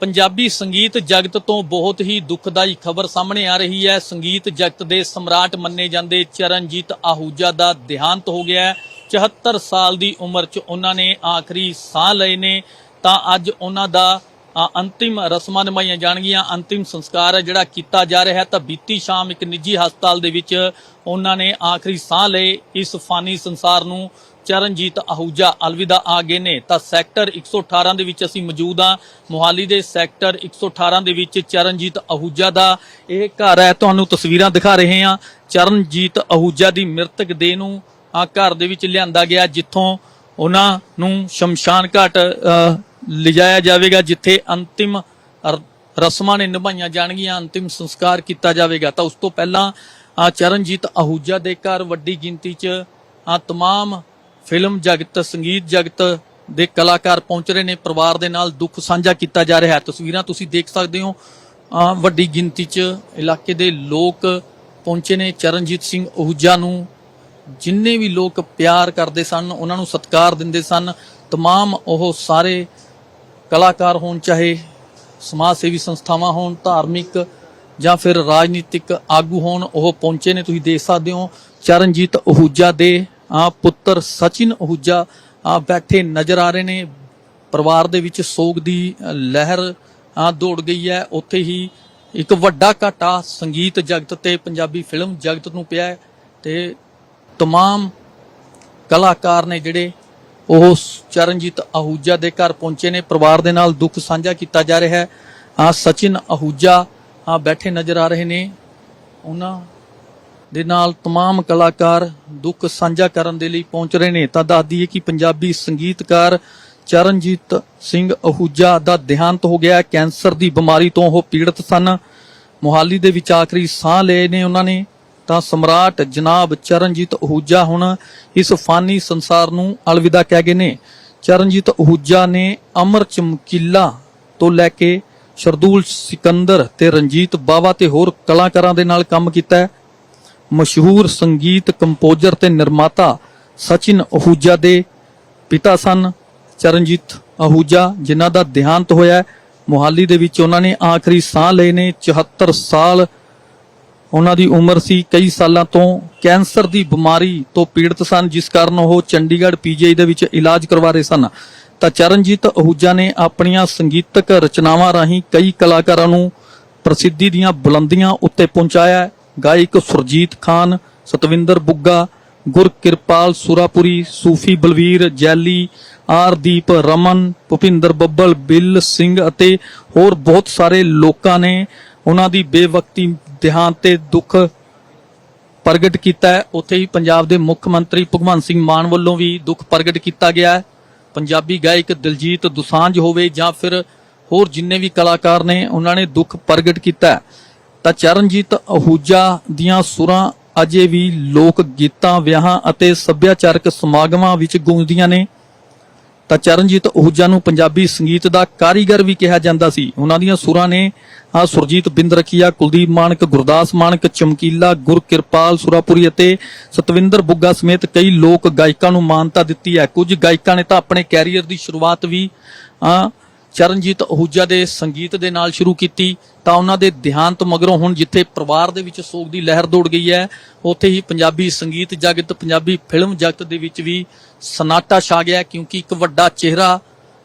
ਪੰਜਾਬੀ ਸੰਗੀਤ ਜਗਤ ਤੋਂ ਬਹੁਤ ਹੀ ਦੁਖਦਾਈ ਖਬਰ ਸਾਹਮਣੇ ਆ ਰਹੀ ਹੈ। ਸੰਗੀਤ ਜਗਤ ਦੇ ਸਮਰਾਟ ਮੰਨੇ ਜਾਂਦੇ ਚਰਨਜੀਤ ਆਹੂਜਾ ਦਾ ਦੇਹਾਂਤ ਹੋ ਗਿਆ ਹੈ। 74 ਸਾਲ ਦੀ ਉਮਰ 'ਚ ਉਹਨਾਂ ਨੇ ਆਖਰੀ ਸਾਹ ਲਏ ਨੇ। ਤਾਂ ਅੱਜ ਉਹਨਾਂ ਦਾ ਅ, ਅੰਤਿਮ ਰਸਮਾਂ ਨਿਭਾਈਆਂ ਜਾਣਗੀਆਂ। ਅੰਤਿਮ ਸੰਸਕਾਰ ਹੈ ਜਿਹੜਾ ਕੀਤਾ ਜਾ ਰਿਹਾ ਹੈ। ਤਾਂ ਬੀਤੀ ਸ਼ਾਮ ਇੱਕ ਨਿੱਜੀ ਹਸਪਤਾਲ ਦੇ ਵਿੱਚ ਉਹਨਾਂ ਨੇ ਆਖਰੀ ਸਾਹ ਲਏ। ਇਸ ਫਾਨੀ ਸੰਸਾਰ ਨੂੰ ਚਰਨਜੀਤ ਆਹੂਜਾ ਅਲਵਿਦਾ ਆ ਗਏ ਨੇ ਤਾਂ ਸੈਕਟਰ 118 ਦੇ ਵਿੱਚ ਅਸੀਂ ਮੌਜੂਦ ਹਾਂ ਮੋਹਾਲੀ ਦੇ ਸੈਕਟਰ 118 ਦੇ ਵਿੱਚ ਚਰਨਜੀਤ ਆਹੂਜਾ ਦਾ ਇਹ ਘਰ ਹੈ ਤੁਹਾਨੂੰ ਤਸਵੀਰਾਂ ਦਿਖਾ ਰਹੇ ਹਾਂ ਚਰਨਜੀਤ ਆਹੂਜਾ ਦੀ ਮ੍ਰਿਤਕ ਦੇਹ ਨੂੰ ਆ ਘਰ ਦੇ ਵਿੱਚ ਲਿਆਂਦਾ ਗਿਆ ਜਿੱਥੋਂ ਉਹਨਾਂ ਨੂੰ ਸ਼ਮਸ਼ਾਨ ਘਾਟ ਅ, ਲਿਜਾਇਆ ਜਾਵੇਗਾ ਜਿੱਥੇ ਅੰਤਿਮ ਰ- ਰਸਮਾਂ ਨੇ ਨਿਭਾਈਆਂ ਜਾਣਗੀਆਂ ਅੰਤਿਮ ਸੰਸਕਾਰ ਕੀਤਾ ਜਾਵੇਗਾ ਤਾਂ ਉਸ ਤੋਂ ਪਹਿਲਾਂ ਆ ਚਰਨਜੀਤ ਆਹੂਜਾ ਦੇ ਘਰ ਵੱਡੀ ਗਿਣਤੀ 'ਚ ਆ तमाम ਫਿਲਮ ਜਗਤ ਸੰਗੀਤ ਜਗਤ ਦੇ ਕਲਾਕਾਰ ਪਹੁੰਚ ਰਹੇ ਨੇ ਪਰਿਵਾਰ ਦੇ ਨਾਲ ਦੁੱਖ ਸਾਂਝਾ ਕੀਤਾ ਜਾ ਰਿਹਾ ਹੈ ਤਸਵੀਰਾਂ ਤੁਸੀਂ ਦੇਖ ਸਕਦੇ ਹੋ ਆ ਵੱਡੀ ਗਿਣਤੀ 'ਚ ਇਲਾਕੇ ਦੇ ਲੋਕ ਪਹੁੰਚੇ ਨੇ ਚਰਨਜੀਤ ਸਿੰਘ ਆਹੂਜਾ ਨੂੰ ਜਿੰਨੇ ਵੀ ਲੋਕ ਪਿਆਰ ਕਰਦੇ ਸਨ ਉਹਨਾਂ ਨੂੰ ਸਤਿਕਾਰ ਦਿੰਦੇ ਸਨ तमाम ਉਹ ਸਾਰੇ ਕਲਾਕਾਰ ਹੋਣ ਚਾਹੇ ਸਮਾਜ ਸੇਵੀ ਸੰਸਥਾਵਾਂ ਹੋਣ ਧਾਰਮਿਕ ਜਾਂ ਫਿਰ ਰਾਜਨੀਤਿਕ ਆਗੂ ਹੋਣ ਉਹ ਪਹੁੰਚੇ ਨੇ ਤੁਸੀਂ ਦੇਖ ਸਕਦੇ ਹੋ ਚਰਨਜੀਤ ਅਹੂਜਾ ਦੇ ਆ ਪੁੱਤਰ ਸਚਿਨ ਅਹੂਜਾ ਆ ਬੈਠੇ ਨਜ਼ਰ ਆ ਰਹੇ ਨੇ ਪਰਿਵਾਰ ਦੇ ਵਿੱਚ ਸੋਗ ਦੀ ਅ, ਲਹਿਰ ਆ ਦੌੜ ਗਈ ਹੈ ਉੱਥੇ ਹੀ ਇੱਕ ਵੱਡਾ ਘਾਟਾ ਸੰਗੀਤ ਜਗਤ ਤੇ ਪੰਜਾਬੀ ਫਿਲਮ ਜਗਤ ਨੂੰ ਪਿਆ ਹੈ ਤੇ तमाम ਕਲਾਕਾਰ ਨੇ ਜਿਹੜੇ ਉਹ ਚਰਨਜੀਤ ਆਹੂਜਾ ਦੇ ਘਰ ਪਹੁੰਚੇ ਨੇ ਪਰਿਵਾਰ ਦੇ ਨਾਲ ਦੁੱਖ ਸਾਂਝਾ ਕੀਤਾ ਜਾ ਰਿਹਾ ਹੈ ਆ ਸਚਿਨ ਆਹੂਜਾ ਆ ਬੈਠੇ ਨਜ਼ਰ ਆ ਰਹੇ ਨੇ ਉਹਨਾਂ ਦੇ ਨਾਲ तमाम ਕਲਾਕਾਰ ਦੁੱਖ ਸਾਂਝਾ ਕਰਨ ਦੇ ਲਈ ਪਹੁੰਚ ਰਹੇ ਨੇ ਤਾਂ ਦੱਸ ਦਈਏ ਕਿ ਪੰਜਾਬੀ ਸੰਗੀਤਕਾਰ ਚਰਨਜੀਤ ਸਿੰਘ ਆਹੂਜਾ ਦਾ ਦੇਹਾਂਤ ਹੋ ਗਿਆ ਹੈ। ਕੈਂਸਰ ਦੀ ਬਿਮਾਰੀ ਤੋਂ ਉਹ ਪੀੜਤ ਸਨ ਮੁਹਾਲੀ ਦੇ ਵਿੱਚ ਆਖਰੀ ਸਾਹ ਲਏ ਨੇ ਉਹਨਾਂ ਨੇ ਤਾਂ ਸਮਰਾਟ ਜਨਾਬ ਚਰਨਜੀਤ ਅਹੂਜਾ ਹੁਣ ਇਸ ਫਾਨੀ ਸੰਸਾਰ ਨੂੰ ਅਲਵਿਦਾ ਕਹਿ ਗਏ ਨੇ ਚਰਨਜੀਤ ਅਹੂਜਾ ਨੇ ਅਮਰ ਚਮਕੀਲਾ ਤੋਂ ਲੈ ਕੇ ਸ਼ਰਦੂਲ ਸਿਕੰਦਰ ਤੇ ਰਣਜੀਤ ਬਾਵਾ ਤੇ ਹੋਰ ਕਲਾਕਾਰਾਂ ਦੇ ਨਾਲ ਕੰਮ ਕੀਤਾ ਹੈ ਮਸ਼ਹੂਰ ਸੰਗੀਤ ਕੰਪੋਜ਼ਰ ਤੇ ਨਿਰਮਾਤਾ ਸਚਿਨ ਅਹੂਜਾ ਦੇ ਪਿਤਾ ਸਨ। ਚਰਨਜੀਤ ਅਹੂਜਾ, ਜਿਨ੍ਹਾਂ ਦਾ ਦੇਹਾਂਤ ਹੋਇਆ ਹੈ। ਮੁਹਾਲੀ ਦੇ ਵਿੱਚ ਉਹਨਾਂ ਨੇ ਆਖਰੀ ਸਾਹ ਲਏ ਨੇ 74 ਸਾਲ ਉਹਨਾਂ ਦੀ ਉਮਰ ਸੀ। ਕਈ ਸਾਲਾਂ ਤੋਂ ਕੈਂਸਰ ਦੀ ਬਿਮਾਰੀ ਤੋਂ ਪੀੜਤ ਸਨ, ਜਿਸ ਕਾਰਨ ਉਹ ਚੰਡੀਗੜ੍ਹ ਪੀਜੀਆਈ ਦੇ ਵਿੱਚ ਇਲਾਜ ਕਰਵਾ ਰਹੇ ਸਨ। ਤਾਂ ਚਰਨਜੀਤ ਅਹੂਜਾ ਨੇ ਆਪਣੀਆਂ ਸੰਗੀਤਕ ਰਚਨਾਵਾਂ ਰਾਹੀਂ ਕਈ ਕਲਾਕਾਰਾਂ ਨੂੰ ਪ੍ਰਸਿੱਧੀ ਦੀਆਂ ਬੁਲੰਦੀਆਂ ਉੱਤੇ ਪਹੁੰਚਾਇਆ ਗਾਇਕ ਸੁਰਜੀਤ ਖਾਨ, ਸਤਵਿੰਦਰ ਬੁੱਗਾ, ਗੁਰਕਿਰਪਾਲ ਸੁਰਾਪੁਰੀ, ਸੂਫੀ ਬਲਵੀਰ, ਜੈਲੀ, ਆਰਦੀਪ ਰਮਨ, ਭੁਪਿੰਦਰ ਬੱਬਲ, ਬਿੱਲ ਸਿੰਘ ਅਤੇ ਹੋਰ ਬਹੁਤ ਸਾਰੇ ਲੋਕਾਂ ਨੇ ਉਹਨਾਂ ਦੀ ਬੇਵਕਤੀ ਦੇਹਾਂਤ ਤੇ ਦੁੱਖ ਪ੍ਰਗਟ ਕੀਤਾ ਹੈ। ਉੱਥੇ ਹੀ ਪੰਜਾਬ ਦੇ ਮੁੱਖ ਮੰਤਰੀ ਭਗਵੰਤ ਸਿੰਘ ਮਾਨ ਵੱਲੋਂ ਵੀ ਦੁੱਖ ਪ੍ਰਗਟ ਕੀਤਾ ਗਿਆ ਹੈ। ਪੰਜਾਬੀ ਗਾਇਕ ਦਿਲਜੀਤ ਦੁਸਾਂਝ ਹੋਵੇ ਜਾਂ ਫਿਰ ਹੋਰ ਜਿੰਨੇ ਵੀ ਕਲਾਕਾਰ ਨੇ, ਉਹਨਾਂ ਨੇ ਦੁੱਖ ਪ੍ਰਗਟ ਕੀਤਾ ਹੈ। ਤਾਂ ਚਰਨਜੀਤ ਅਹੂਜਾ ਦੀਆਂ ਸੁਰਾਂ ਅਜੇ ਵੀ ਲੋਕ ਗੀਤਾਂ, ਵਿਆਹਾਂ ਅਤੇ ਸੱਭਿਆਚਾਰਕ ਸਮਾਗਮਾਂ ਵਿੱਚ ਗੂੰਜਦੀਆਂ ਨੇ। ਤਾਂ ਚਰਨਜੀਤ ਅਹੂਜਾ ਨੂੰ ਪੰਜਾਬੀ ਸੰਗੀਤ ਦਾ ਕਾਰੀਗਰ ਵੀ ਕਿਹਾ ਜਾਂਦਾ ਸੀ। ਉਹਨਾਂ ਦੀਆਂ ਸੁਰਾਂ ਨੇ, ਆ ਸੁਰਜੀਤ ਬਿੰਦਰਖੀਆ, ਕੁਲਦੀਪ ਮਾਨਕ ਗੁਰਦਾਸ ਮਾਨਕ ਚਮਕੀਲਾ ਗੁਰਕਿਰਪਾਲ ਸੁਰਾਪੁਰੀ ਅਤੇ ਸਤਵਿੰਦਰ ਬੁੱਗਾ ਸਮੇਤ ਕਈ ਲੋਕ ਗਾਇਕਾਂ ਨੂੰ ਮਾਨਤਾ ਦਿੱਤੀ ਹੈ। ਕੁਝ ਗਾਇਕਾਂ ਨੇ ਤਾਂ ਆਪਣੇ ਕੈਰੀਅਰ ਦੀ ਸ਼ੁਰੂਆਤ ਵੀ, ਆ ਚਰਨਜੀਤ ਅਹੂਜਾ ਦੇ ਸੰਗੀਤ ਦੇ ਨਾਲ ਸ਼ੁਰੂ ਕੀਤੀ, ਤਾਂ ਉਹਨਾਂ ਦੇ ਦੇਹਾਂਤ ਮਗਰੋਂ ਹੁਣ ਜਿੱਥੇ ਪਰਿਵਾਰ ਦੇ ਵਿੱਚ ਸੋਗ ਦੀ ਲਹਿਰ ਦੌੜ ਗਈ ਹੈ, ਉੱਥੇ ਹੀ ਪੰਜਾਬੀ ਸੰਗੀਤ ਜਗਤ, ਪੰਜਾਬੀ ਫਿਲਮ ਜਗਤ ਦੇ ਵਿੱਚ ਵੀ ਸਨਾਟਾ ਛਾ ਗਿਆ ਕਿਉਂਕਿ ਇੱਕ ਵੱਡਾ ਚਿਹਰਾ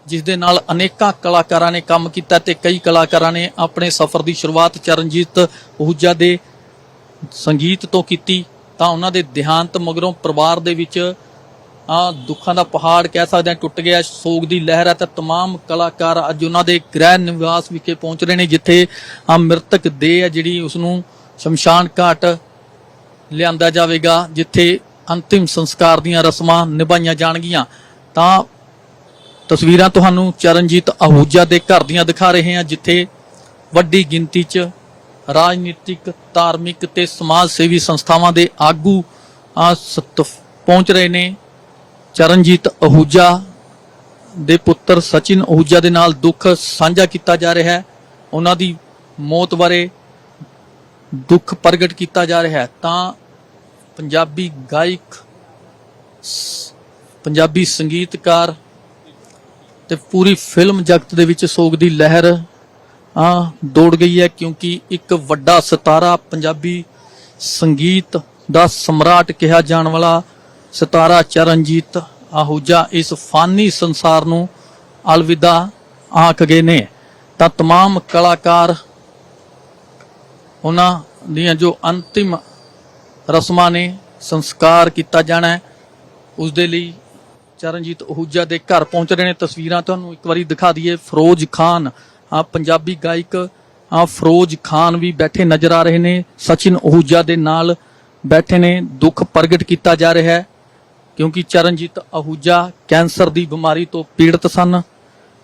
ਜਿਸ ਦੇ ਨਾਲ ਅਨੇਕਾਂ ਕਲਾਕਾਰਾਂ ਨੇ ਕੰਮ ਕੀਤਾ ਤੇ ਕਈ ਕਲਾਕਾਰਾਂ ਨੇ ਆਪਣੇ ਸਫ਼ਰ ਦੀ ਸ਼ੁਰੂਆਤ ਚਰਨਜੀਤ ਅਹੂਜਾ ਦੇ ਸੰਗੀਤ ਤੋਂ ਕੀਤੀ, ਤਾਂ ਉਹਨਾਂ ਦੇ ਦੇਹਾਂਤ ਮਗਰੋਂ ਪਰਿਵਾਰ ਦੇ ਵਿੱਚ ਆ ਦੁੱਖਾਂ ਦਾ ਪਹਾੜ ਕਹਿ ਸਕਦੇ ਹਾਂ ਟੁੱਟ ਗਿਆ ਸੋਗ ਦੀ ਲਹਿਰ ਹੈ ਤਾਂ तमाम ਕਲਾਕਾਰ ਅੱਜ ਉਹਨਾਂ ਦੇ ਗ੍ਰਹਿ ਨਿਵਾਸ ਵਿਖੇ ਪਹੁੰਚ ਰਹੇ ਨੇ ਜਿੱਥੇ ਆ ਮ੍ਰਿਤਕ ਦੇਹ ਹੈ ਜਿਹੜੀ ਉਸ ਨੂੰ ਸ਼ਮਸ਼ਾਨ ਘਾਟ ਲਿਆਂਦਾ ਜਾਵੇਗਾ ਜਿੱਥੇ ਅੰਤਿਮ ਸੰਸਕਾਰ ਦੀਆਂ ਰਸਮਾਂ ਨਿਭਾਈਆਂ ਜਾਣਗੀਆਂ ਤਾਂ ਤਸਵੀਰਾਂ ਤੁਹਾਨੂੰ ਚਰਨਜੀਤ ਆਹੂਜਾ ਦੇ ਘਰ ਦੀਆਂ ਦਿਖਾ ਰਹੇ ਹਾਂ ਜਿੱਥੇ ਵੱਡੀ ਗਿਣਤੀ 'ਚ ਰਾਜਨੀਤਿਕ ਧਾਰਮਿਕ ਤੇ ਸਮਾਜ ਸੇਵੀ ਸੰਸਥਾਵਾਂ ਦੇ ਆਗੂ ਆ ਸਤ- ਪਹੁੰਚ ਰਹੇ ਨੇ ਚਰਨਜੀਤ ਅਹੂਜਾ ਦੇ ਪੁੱਤਰ ਸਚਿਨ ਅਹੂਜਾ ਦੇ ਨਾਲ ਦੁੱਖ ਸਾਂਝਾ ਕੀਤਾ ਜਾ ਰਿਹਾ ਹੈ। ਉਹਨਾਂ ਦੀ ਮੌਤ ਬਾਰੇ ਦੁੱਖ ਪ੍ਰਗਟ ਕੀਤਾ ਜਾ ਰਿਹਾ ਹੈ। ਤਾਂ ਪੰਜਾਬੀ ਗਾਇਕ, ਪੰਜਾਬੀ ਸੰਗੀਤਕਾਰ ਤੇ ਪੂਰੀ ਫਿਲਮ ਜਗਤ ਦੇ ਵਿੱਚ ਸੋਗ ਦੀ ਲਹਿਰ ਆ ਦੌੜ ਗਈ ਹੈ ਕਿਉਂਕਿ ਇੱਕ ਵੱਡਾ ਸਿਤਾਰਾ ਪੰਜਾਬੀ ਸੰਗੀਤ ਦਾ ਸਮਰਾਟ ਕਿਹਾ ਜਾਣ ਵਾਲਾ ਸਿਤਾਰਾ ਚਰਨਜੀਤ ਆਹੂਜਾ ਇਸ ਫਾਨੀ ਸੰਸਾਰ ਨੂੰ ਅਲਵਿਦਾ ਆਖ ਗਏ ਨੇ ਤਾਂ तमाम ਕਲਾਕਾਰ ਉਹਨਾਂ ਦੀਆਂ ਜੋ ਅੰਤਿਮ ਰਸਮਾਂ ਨੇ ਸੰਸਕਾਰ ਕੀਤਾ ਜਾਣਾ ਹੈ ਉਸ ਦੇ ਲਈ ਚਰਨਜੀਤ ਅਹੂਜਾ ਦੇ ਘਰ ਪਹੁੰਚ ਰਹੇ ਨੇ ਤਸਵੀਰਾਂ ਤੁਹਾਨੂੰ ਇੱਕ ਵਾਰੀ ਦਿਖਾ ਦਈਏ ਫਿਰੋਜ਼ ਖਾਨ ਆ ਪੰਜਾਬੀ ਗਾਇਕ ਆ ਫਿਰੋਜ਼ ਖਾਨ ਵੀ ਬੈਠੇ ਨਜ਼ਰ ਆ ਰਹੇ ਨੇ ਸਚਿਨ ਅਹੂਜਾ ਦੇ ਨਾਲ ਬੈਠੇ ਨੇ ਦੁੱਖ ਪ੍ਰਗਟ ਕੀਤਾ ਜਾ ਰਿਹਾ ਹੈ ਕਿਉਂਕਿ ਚਰਨਜੀਤ ਅਹੂਜਾ ਕੈਂਸਰ ਦੀ ਬਿਮਾਰੀ ਤੋਂ ਪੀੜਤ ਸਨ,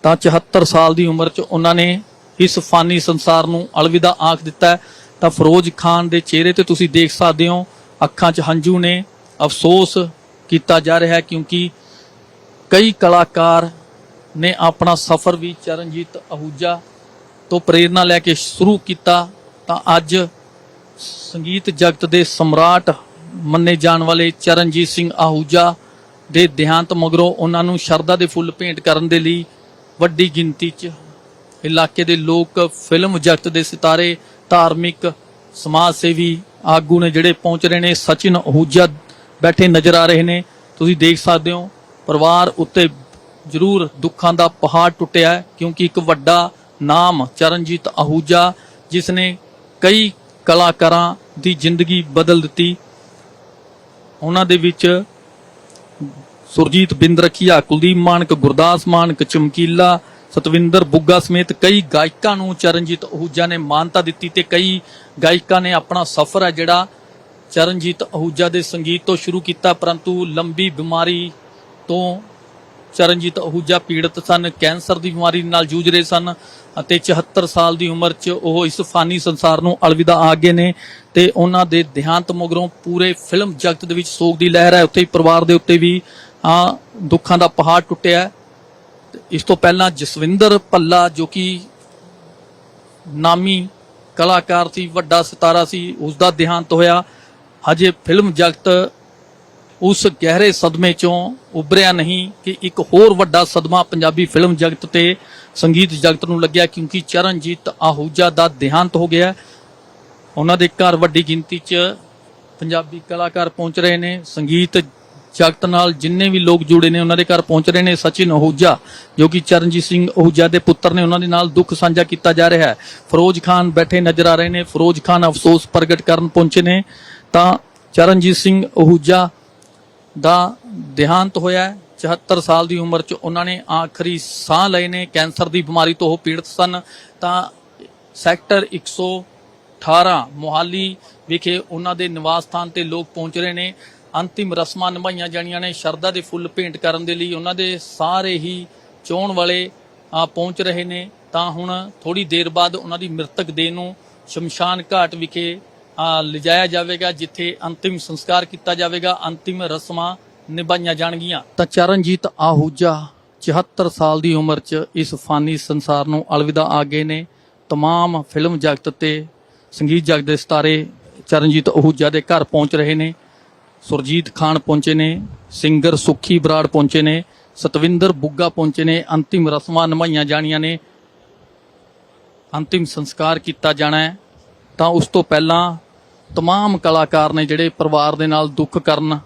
ਤਾਂ 74 ਸਾਲ ਦੀ ਉਮਰ 'ਚ ਉਹਨਾਂ ਨੇ ਇਸ ਫਾਨੀ ਸੰਸਾਰ ਨੂੰ ਅਲਵਿਦਾ ਆਖ ਦਿੱਤਾ ਤਾਂ ਫਿਰੋਜ਼ ਖਾਨ ਦੇ ਚਿਹਰੇ ਤੇ ਤੁਸੀਂ ਦੇਖ ਸਕਦੇ ਹੋ, ਅੱਖਾਂ 'ਚ ਹੰਝੂ ਨੇ। ਅਫਸੋਸ ਕੀਤਾ ਜਾ ਰਿਹਾ ਹੈ ਕਿਉਂਕਿ ਕਈ ਕਲਾਕਾਰ ਨੇ ਆਪਣਾ ਸਫ਼ਰ ਵੀ ਚਰਨਜੀਤ ਅਹੂਜਾ ਤੋਂ ਪ੍ਰੇਰਣਾ ਲੈ ਕੇ ਸ਼ੁਰੂ ਕੀਤਾ। ਤਾਂ ਅੱਜ ਸੰਗੀਤ ਜਗਤ ਦੇ ਸਮਰਾਟ ਮੰਨੇ ਜਾਣ ਵਾਲੇ ਚਰਨਜੀਤ ਸਿੰਘ ਆਹੂਜਾ ਦੇ ਦੇਹਾਂਤ ਮਗਰੋਂ ਉਹਨਾਂ ਨੂੰ ਸ਼ਰਧਾ ਦੇ ਫੁੱਲ ਭੇਂਟ ਕਰਨ ਦੇ ਲਈ ਵੱਡੀ ਗਿਣਤੀ 'ਚ ਇਲਾਕੇ ਦੇ ਲੋਕ ਫਿਲਮ ਜਗਤ ਦੇ ਸਿਤਾਰੇ, ਧਾਰਮਿਕ ਸਮਾਜ ਸੇਵੀ ਆਗੂ ਨੇ ਜਿਹੜੇ ਪਹੁੰਚ ਰਹੇ ਨੇ, ਸਚਿਨ ਅਹੂਜਾ ਬੈਠੇ ਨਜ਼ਰ ਆ ਰਹੇ ਨੇ। ਤੁਸੀਂ ਦੇਖ ਸਕਦੇ ਹੋ, ਪਰਿਵਾਰ ਉੱਤੇ ਜ਼ਰੂਰ ਦੁੱਖਾਂ ਦਾ ਪਹਾੜ ਟੁੱਟਿਆ ਹੈ, ਕਿਉਂਕਿ ਇੱਕ ਵੱਡਾ ਨਾਮ ਚਰਨਜੀਤ ਅਹੂਜਾ ਜਿਸ ਨੇ ਕਈ ਕਲਾਕਾਰਾਂ ਦੀ ਜ਼ਿੰਦਗੀ ਬਦਲ ਦਿੱਤੀ। ਉਹਨਾਂ ਦੇ ਵਿੱਚ ਸੁਰਜੀਤ ਬਿੰਦ ਰਖੀਆ ਕੁਲਦੀਪ ਮਾਨਕ, ਗੁਰਦਾਸ ਮਾਨਕ, ਚਮਕੀਲਾ, ਸਤਵਿੰਦਰ ਬੁੱਗਾ ਸਮੇਤ ਕਈ ਗਾਇਕਾਂ ਨੂੰ ਚਰਨਜੀਤ ਅਹੂਜਾ ਨੇ ਮਾਨਤਾ ਦਿੱਤੀ ਤੇ ਕਈ ਗਾਇਕਾਂ ਨੇ ਆਪਣਾ ਸਫ਼ਰ ਹੈ ਜਿਹੜਾ ਚਰਨਜੀਤ ਅਹੂਜਾ ਦੇ ਸੰਗੀਤ ਤੋਂ ਸ਼ੁਰੂ ਕੀਤਾ, ਪਰੰਤੂ ਲੰਬੀ ਬਿਮਾਰੀ ਤੋਂ ਚਰਨਜੀਤ ਅਹੂਜਾ ਪੀੜਤ ਸਨ, ਕੈਂਸਰ ਦੀ ਬਿਮਾਰੀ ਨਾਲ ਜੂਝ ਰਹੇ ਸਨ ਅਤੇ 74 ਸਾਲ ਦੀ ਉਮਰ 'ਚ ਉਹ ਇਸ ਫਾਨੀ ਸੰਸਾਰ ਨੂੰ ਅਲਵਿਦਾ ਆ ਗਏ ਨੇ ਤੇ ਉਹਨਾਂ ਦੇ ਦੇਹਾਂਤ ਮਗਰੋਂ ਪੂਰੇ ਫਿਲਮ ਜਗਤ ਦੇ ਵਿੱਚ ਸੋਗ ਦੀ ਲਹਿਰ ਹੈ ਉੱਥੇ ਹੀ ਪਰਿਵਾਰ ਦੇ ਉੱਤੇ ਵੀ ਆ ਦੁੱਖਾਂ ਦਾ ਪਹਾੜ ਟੁੱਟਿਆ ਹੈ। ਇਸ ਤੋਂ ਪਹਿਲਾਂ ਜਸਵਿੰਦਰ ਭੱਲਾ ਜੋ ਕਿ ਨਾਮੀ ਕਲਾਕਾਰ ਸੀ, ਵੱਡਾ ਸਿਤਾਰਾ ਸੀ ਉਸ ਦਾ ਦੇਹਾਂਤ ਹੋਇਆ ਹਜੇ ਫਿਲਮ ਜਗਤ ਉਸ ਗਹਿਰੇ ਸਦਮੇ ਚੋਂ ਉਭਰਿਆ ਨਹੀਂ ਕਿ ਇੱਕ ਹੋਰ ਵੱਡਾ ਸਦਮਾ ਪੰਜਾਬੀ ਫਿਲਮ ਜਗਤ ਤੇ ਸੰਗੀਤ ਜਗਤ ਨੂੰ ਲੱਗਿਆ ਕਿਉਂਕਿ ਚਰਨਜੀਤ ਆਹੂਜਾ ਦਾ ਦੇਹਾਂਤ ਹੋ ਗਿਆ। ਉਹਨਾਂ ਦੇ ਘਰ ਵੱਡੀ ਗਿਣਤੀ 'ਚ ਪੰਜਾਬੀ ਕਲਾਕਾਰ ਪਹੁੰਚ ਰਹੇ ਨੇ। ਸੰਗੀਤ ਜਗਤ ਨਾਲ ਜਿੰਨੇ ਵੀ ਲੋਕ ਜੁੜੇ ਨੇ ਉਹਨਾਂ ਦੇ ਘਰ ਪਹੁੰਚ ਰਹੇ ਨੇ ਸਚਿਨ ਅਹੂਜਾ ਜੋ ਕਿ ਚਰਨਜੀਤ ਸਿੰਘ ਅਹੂਜਾ ਦੇ ਪੁੱਤਰ ਨੇ। ਉਹਨਾਂ ਦੇ ਨਾਲ ਦੁੱਖ ਸਾਂਝਾ ਕੀਤਾ ਜਾ ਰਿਹਾ ਹੈ। ਫਿਰੋਜ਼ ਖਾਨ ਬੈਠੇ ਨਜ਼ਰ ਆ ਰਹੇ ਨੇ। ਫਿਰੋਜ਼ ਖਾਨ ਅਫਸੋਸ ਪ੍ਰਗਟ ਕਰਨ ਪਹੁੰਚੇ ਨੇ। ਤਾਂ ਚਰਨਜੀਤ ਸਿੰਘ ਅਹੂਜਾ ਦਾ ਦੇਹਾਂਤ ਹੋਇਆ ਹੈ। 74 ਸਾਲ ਦੀ ਉਮਰ 'ਚ ਉਹਨਾਂ ਨੇ ਆਖਰੀ ਸਾਹ ਲਏ ਨੇ। ਕੈਂਸਰ ਦੀ ਬਿਮਾਰੀ ਤੋਂ ਉਹ ਪੀੜਤ ਸਨ। ਤਾਂ ਸੈਕਟਰ 118 ਮੋਹਾਲੀ ਵਿਖੇ ਉਹਨਾਂ ਦੇ ਨਿਵਾਸ ਸਥਾਨ ਤੇ ਲੋਕ ਪਹੁੰਚ ਰਹੇ ਨੇ। ਅੰਤਿਮ ਰਸਮਾਂ ਨਿਭਾਈਆਂ ਜਾਣੀਆਂ ਨੇ। ਸ਼ਰਧਾ ਦੇ ਫੁੱਲ ਭੇਂਟ ਕਰਨ ਦੇ ਲਈ ਉਹਨਾਂ ਦੇ ਸਾਰੇ ਹੀ ਚੋਣ ਵਾਲੇ ਪਹੁੰਚ ਰਹੇ ਨੇ। ਤਾਂ ਹੁਣ ਥੋੜੀ ਦੇਰ ਬਾਅਦ ਉਹਨਾਂ ਦੀ ਮ੍ਰਿਤਕ ਦੇਹ ਨੂੰ ਸ਼ਮਸ਼ਾਨ ਘਾਟ ਵਿਖੇ ਲਿਜਾਇਆ ਜਾਵੇਗਾ ਜਿੱਥੇ ਅੰਤਿਮ ਸੰਸਕਾਰ ਕੀਤਾ ਜਾਵੇਗਾ ਅੰਤਿਮ ਰਸਮਾਂ ਨਿਭਾਈਆਂ ਜਾਣਗੀਆਂ ਤਾਂ ਚਰਨਜੀਤ ਆਹੂਜਾ 74 ਸਾਲ ਦੀ ਉਮਰ 'ਚ ਇਸ ਫਾਨੀ ਸੰਸਾਰ ਨੂੰ ਅਲਵਿਦਾ ਆ ਗਏ ਨੇ तमाम ਫਿਲਮ ਜਗਤ ਤੇ ਸੰਗੀਤ ਜਗਤ ਦੇ ਸਿਤਾਰੇ ਚਰਨਜੀਤ ਆਹੂਜਾ ਦੇ ਘਰ ਪਹੁੰਚ ਰਹੇ ਨੇ ਸੁਰਜੀਤ ਖਾਨ ਪਹੁੰਚੇ ਨੇ ਸਿੰਗਰ ਸੁਖੀ ਬਰਾੜ ਪਹੁੰਚੇ ਨੇ ਸਤਵਿੰਦਰ ਬੁੱਗਾ ਪਹੁੰਚੇ ਨੇ ਅੰਤਿਮ ਰਸਮਾਂ ਨਿਭਾਈਆਂ ਜਾਣੀਆਂ ਨੇ ਅੰਤਿਮ ਸੰਸਕਾਰ ਕੀਤਾ ਜਾਣਾ ਹੈ ਤਾਂ ਉਸ ਤੋਂ ਪਹਿਲਾਂ तमाम ਕਲਾਕਾਰ ਨੇ ਜਿਹੜੇ ਪਰਿਵਾਰ ਦੇ ਨਾਲ ਦੁੱਖ ਕਰਨ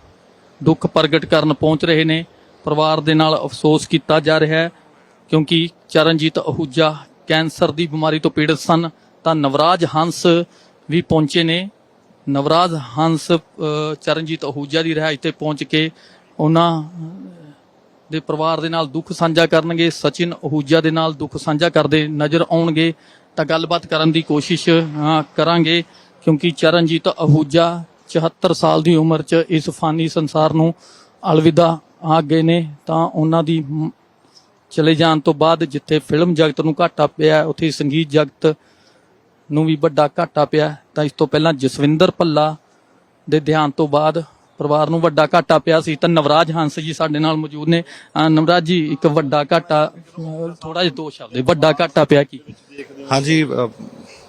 ਦੁੱਖ ਪ੍ਰਗਟ ਕਰਨ ਪਹੁੰਚ ਰਹੇ ਨੇ ਪਰਿਵਾਰ ਦੇ ਨਾਲ ਅਫਸੋਸ ਕੀਤਾ ਜਾ ਰਿਹਾ ਹੈ ਕਿਉਂਕਿ ਚਰਨਜੀਤ ਅਹੂਜਾ ਕੈਂਸਰ ਦੀ ਬਿਮਾਰੀ ਤੋਂ ਪੀੜਤ ਸਨ ਤਾਂ ਨਵਰਾਜ ਹੰਸ ਵੀ ਪਹੁੰਚੇ ਨੇ ਨਵਰਾਜ ਹੰਸ ਅ, ਚਰਨਜੀਤ ਅਹੂਜਾ ਦੀ ਰਿਹਾਇਸ਼ ਤੇ ਪਹੁੰਚ ਕੇ ਉਹਨਾਂ ਦੇ ਪਰਿਵਾਰ ਦੇ ਨਾਲ ਦੁੱਖ ਸਾਂਝਾ ਕਰਨਗੇ ਸਚਿਨ ਅਹੂਜਾ ਦੇ ਨਾਲ ਦੁੱਖ ਸਾਂਝਾ ਕਰਦੇ ਨਜ਼ਰ ਆਉਣਗੇ ਤਾਂ ਗੱਲਬਾਤ ਕਰਨ ਦੀ ਕੋਸ਼ਿਸ਼ ਹਾਂ, ਕਰਾਂਗੇ ਕਿਉਂਕਿ ਚਰਨਜੀਤ ਅਹੂਜਾ 74 ਸਾਲ ਦੀ ਉਮਰ 'ਚ ਇਸ ਫਾਨੀ ਸੰਸਾਰ ਨੂੰ ਅਲਵਿਦਾ ਆ ਗਏ ਨੇ, ਤਾਂ ਉਹਨਾਂ ਦੀ ਚਲੇ ਜਾਣ ਤੋਂ ਬਾਅਦ ਜਿੱਥੇ ਫਿਲਮ ਜਗਤ ਨੂੰ ਘਾਟਾ ਪਿਆ, ਉੱਥੇ ਸੰਗੀਤ ਜਗਤ ਨੂੰ ਵੀ ਵੱਡਾ ਘਾਟਾ ਪਿਆ, ਤਾਂ ਇਸ ਤੋਂ ਪਹਿਲਾਂ ਜਸਵਿੰਦਰ ਭੱਲਾ ਦੇ ਧਿਆਨ ਤੋਂ ਬਾਅਦ ਪਰਿਵਾਰ ਨੂੰ ਵੱਡਾ ਘਾਟਾ ਪਿਆ ਸੀ, ਤਾਂ ਨਵਰਾਜ ਹੰਸ ਜੀ ਸਾਡੇ ਨਾਲ ਮੌਜੂਦ ਨੇ। ਨਵਰਾਜ ਜੀ, ਇੱਕ ਵੱਡਾ ਘਾਟਾ ਥੋੜਾ ਜਿਹਾ ਦੋ ਸ਼ਬਦ, ਵੱਡਾ ਘਾਟਾ ਪਿਆ ਕੀ? ਹਾਂਜੀ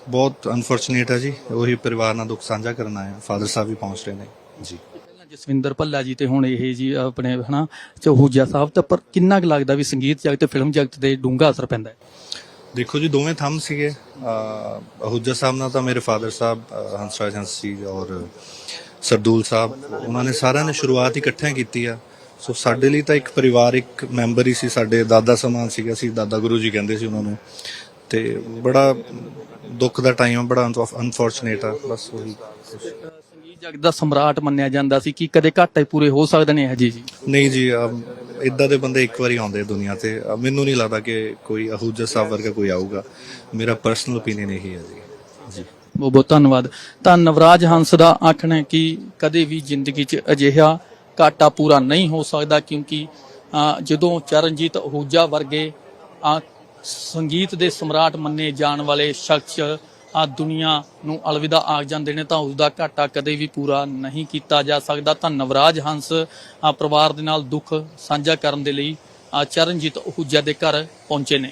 ਬਹੁਤ ਅਨਫੋਰਚੂਨੇਟ ਹੈ ਜੀ। ਉਹੀ ਪਰਿਵਾਰ ਨਾਲ ਦੁੱਖ ਸਾਂਝਾ ਕਰਨ ਆਇਆ ਫਾਦਰ ਸਾਹਿਬ ਵੀ ਪਹੁੰਚ ਰਹੇ ਨੇ। ਜੀ। ਜਸਵਿੰਦਰ ਭੱਲਾ ਜੀ ਤੇ ਹੁਣ ਇਹ ਜੀ ਆਪਣੇ ਹਨਾ ਚਹੂਜਾ ਸਾਹਿਬ ਤਾਂ ਪਰ ਕਿੰਨਾ ਕੁ ਲੱਗਦਾ ਵੀ ਸੰਗੀਤ ਜਗਤ ਤੇ ਫਿਲਮ ਜਗਤ ਤੇ ਡੂੰਘਾ ਅਸਰ ਪੈਂਦਾ ਹੈ? ਦੇਖੋ ਜੀ ਦੋਵੇਂ ਥੰਮ ਸੀਗੇ। ਅਹ ਅਹੂਜਾ ਸਾਹਿਬ ਨਾਲ ਤਾਂ ਮੇਰੇ ਫਾਦਰ ਸਾਹਿਬ ਹੰਸਰਾਜ ਹੰਸ ਜੀ ਔਰ ਸਰਦੂਲ ਸਾਹਿਬ ਉਹਨਾਂ ਨੇ ਸਾਰਿਆਂ ਨੇ ਸ਼ੁਰੂਆਤ ਇਕੱਠਿਆਂ ਕੀਤੀ ਆ। ਸੋ ਸਾਡੇ ਲਈ ਤਾਂ ਇੱਕ ਪਰਿਵਾਰਿਕ ਮੈਂਬਰ ਹੀ ਸੀ। ਸਾਡੇ ਦਾਦਾ ਸਮਾਨ ਸੀਗਾ ਸੀ। ਦਾਦਾ ਗੁਰੂ ਜੀ ਕਹਿੰਦੇ ਸੀ ਉਹਨਾਂ ਨੂੰ। ਤੇ ਬੜਾ ਦੁੱਖ ਦਾ ਟਾਈਮ ਆ ਬੜਾ ਅਨਫੋਰਚੂਨੇਟ ਆ ਬਸ ਉਹੀ ਸੰਗੀਤ ਜਗਤ ਦਾ ਸਮਰਾਟ ਮੰਨਿਆ ਜਾਂਦਾ ਸੀ ਕਿ ਕਦੇ ਘਾਟੇ ਪੂਰੇ ਹੋ ਸਕਦੇ ਨੇ ਇਹ ਜੀ ਜੀ? ਨਹੀਂ ਜੀ ਇਦਾਂ ਦੇ ਬੰਦੇ ਇੱਕ ਵਾਰੀ ਆਉਂਦੇ ਦੁਨੀਆ ਤੇ ਅਹ ਮੈਨੂੰ ਨਹੀਂ ਲੱਗਦਾ ਕਿ ਕੋਈ ਅਹੂਜਾ ਸਾਹਿਬ ਵਰਗਾ ਕੋਈ ਆਊਗਾ। ਮੇਰਾ ਪਰਸਨਲ ਓਪੀਨੀਅਨ ਇਹੀ ਹੈ ਜੀ। ਜੀ। ਬਹੁਤ ਬਹੁਤ ਧੰਨਵਾਦ। ਤਾਂ ਨਵਰਾਜ ਹੰਸ ਦਾ ਆਖਣਾ ਹੈ ਕਿ ਕਦੇ ਵੀ ਜ਼ਿੰਦਗੀ 'ਚ ਅਜਿਹਾ ਘਾਟਾ ਪੂਰਾ ਨਹੀਂ ਹੋ ਸਕਦਾ ਕਿਉਂਕਿ ਜਦੋਂ ਚਰਨਜੀਤ ਅਹੂਜਾ ਵਰਗੇ ਸੰਗੀਤ ਦੇ ਸਮਰਾਟ ਮੰਨੇ ਜਾਣ ਵਾਲੇ ਸ਼ਖਸ ਆ ਦੁਨੀਆ ਨੂੰ ਅਲਵਿਦਾ ਆਖ ਜਾਂਦੇ ਨੇ ਤਾਂ ਉਸ ਦਾ ਘਾਟਾ ਕਦੇ ਵੀ ਪੂਰਾ ਨਹੀਂ ਕੀਤਾ ਜਾ ਸਕਦਾ। ਤਾਂ ਨਵਰਾਜ ਹੰਸ ਪਰਿਵਾਰ ਦੇ ਨਾਲ ਦੁੱਖ ਸਾਂਝਾ ਕਰਨ ਦੇ ਲਈ ਅ, ਚਰਨਜੀਤ ਅਹੂਜਾ ਦੇ ਘਰ ਪਹੁੰਚੇ ਨੇ।